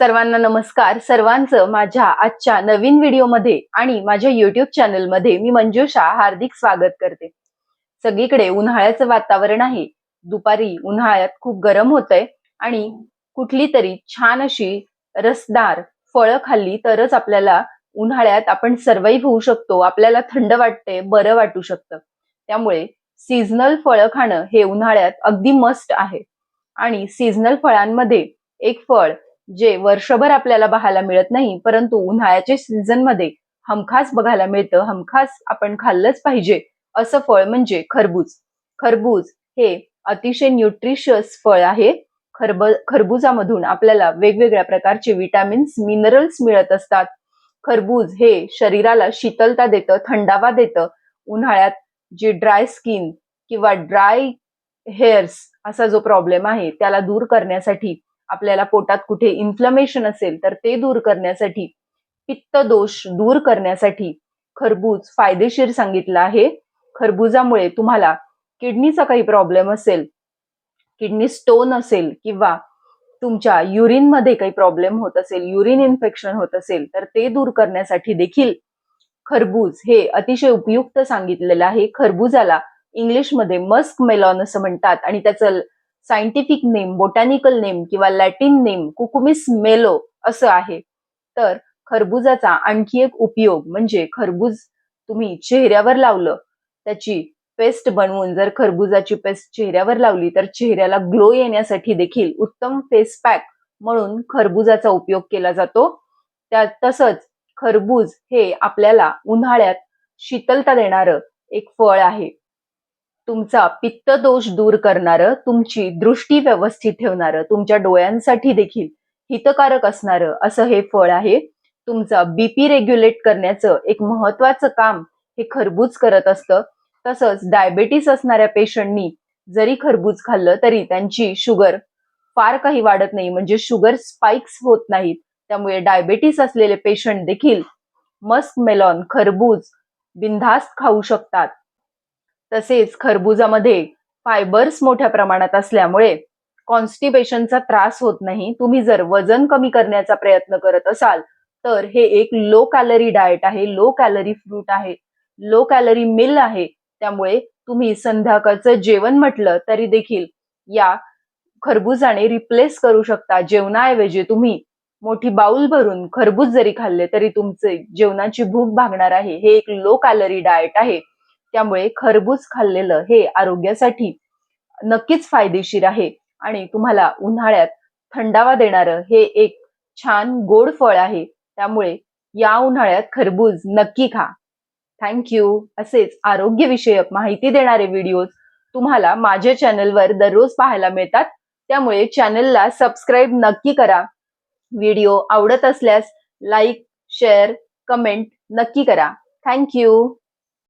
सर्वांना नमस्कार. सर्वांचं माझ्या आजच्या नवीन व्हिडिओमध्ये आणि माझ्या युट्यूब चॅनलमध्ये मी मंजुषा हार्दिक स्वागत करते. सगळीकडे उन्हाळ्याचं वातावरण आहे. दुपारी उन्हाळ्यात खूप गरम होतंय आणि कुठली तरी छान अशी रसदार फळं खाल्ली तरच आपल्याला उन्हाळ्यात आपण सर्वाईव्ह होऊ शकतो. आपल्याला थंड वाटते बरं वाटू शकतं. त्यामुळे सीझनल फळं खाणं हे उन्हाळ्यात अगदी मस्ट आहे. आणि सीझनल फळांमध्ये एक फळ जे वर्षभर आपल्याला पाहायला मिळत नाही परंतु उन्हाळ्याच्या सीझनमध्ये हमखास बघायला मिळतं हमखास आपण खाल्लंच पाहिजे असं फळ म्हणजे खरबूज. खरबूज हे अतिशय न्यूट्रिशियस फळ आहे. खरब खरबुजामधून आपल्याला वेगवेगळ्या प्रकारचे विटॅमिन्स मिनरल्स मिळत असतात. खरबूज हे शरीराला शीतलता देतं थंडावा देतं. उन्हाळ्यात जी ड्राय स्किन किंवा ड्राय हेअर्स असा जो प्रॉब्लेम आहे त्याला दूर करण्यासाठी आपल्याला पोटात कुठे इन्फ्लमेशन असेल तर ते दूर करण्यासाठी पित्त दोष दूर करण्यासाठी खरबूज फायदेशीर सांगितलं आहे. खरबुजामुळे तुम्हाला किडनीचा काही प्रॉब्लेम असेल किडनी स्टोन असेल किंवा तुमच्या युरिनमध्ये काही प्रॉब्लेम होत असेल युरिन इन्फेक्शन होत असेल तर ते दूर करण्यासाठी देखील खरबूज हे अतिशय उपयुक्त सांगितलेलं आहे. खरबुजाला इंग्लिशमध्ये मस्क मेलॉन असं म्हणतात आणि त्याचं सायंटिफिक नेम बोटॅनिकल नेम किंवा लॅटिन नेम कुकुमिस मेलो असं आहे. तर खरबुजाचा आणखी एक उपयोग म्हणजे खरबूज तुम्ही चेहऱ्यावर लावलं त्याची पेस्ट बनवून जर खरबुजाची पेस्ट चेहऱ्यावर लावली तर चेहऱ्याला ग्लो येण्यासाठी देखील उत्तम फेस पॅक म्हणून खरबुजाचा उपयोग केला जातो. त्या तसंच खरबूज हे आपल्याला उन्हाळ्यात शीतलता देणारं एक फळ आहे. तुमचा पित्त दोष दूर करणारं तुमची दृष्टी व्यवस्थित ठेवणारं तुमच्या डोळ्यांसाठी देखील हितकारक असणारं असं हे फळ आहे. तुमचं बीपी रेग्युलेट करण्याचं एक महत्वाचं काम हे खरबूज करत असतं. तसंच डायबेटीस असणाऱ्या पेशंटनी जरी खरबूज खाल्लं तरी त्यांची शुगर फार काही वाढत नाही. म्हणजे शुगर स्पाइक्स होत नाहीत. त्यामुळे डायबेटीस असलेले पेशंट देखील मस्क मेलॉन खरबूज बिनधास्त खाऊ शकतात. तसेच खरबुजामध्ये फायबर्स मोठ्या प्रमाणात असल्यामुळे कॉन्स्टिपेशनचा त्रास होत नाही. तुम्ही जर वजन कमी करण्याचा प्रयत्न करत असाल तर हे एक लो कॅलरी डाएट आहे. लो कॅलरी फ्रूट आहे. लो कॅलरी मिल आहे. त्यामुळे तुम्ही संध्याकाळचं जेवण म्हटलं तरी देखील या खरबुजाने रिप्लेस करू शकता. जेवणाऐवजी तुम्ही मोठी बाउल भरून खरबूज जरी खाल्ले तरी तुमचे जेवणाची भूक भागणार आहे. हे एक लो कॅलरी डाएट आहे. त्यामुळे खरबूज खाल्लेलं हे आरोग्यासाठी नक्कीच फायदेशीर आहे. आणि तुम्हाला उन्हाळ्यात थंडावा देणारं हे एक छान गोड फळ आहे. त्यामुळे या उन्हाळ्यात खरबूज नक्की खा. थँक्यू असेच आरोग्यविषयक माहिती देणारे व्हिडिओज तुम्हाला माझ्या चॅनलवर दररोज पाहायला मिळतात. त्यामुळे चॅनलला सबस्क्राईब नक्की करा. व्हिडिओ आवडत असल्यास लाईक शेअर कमेंट नक्की करा. थँक्यू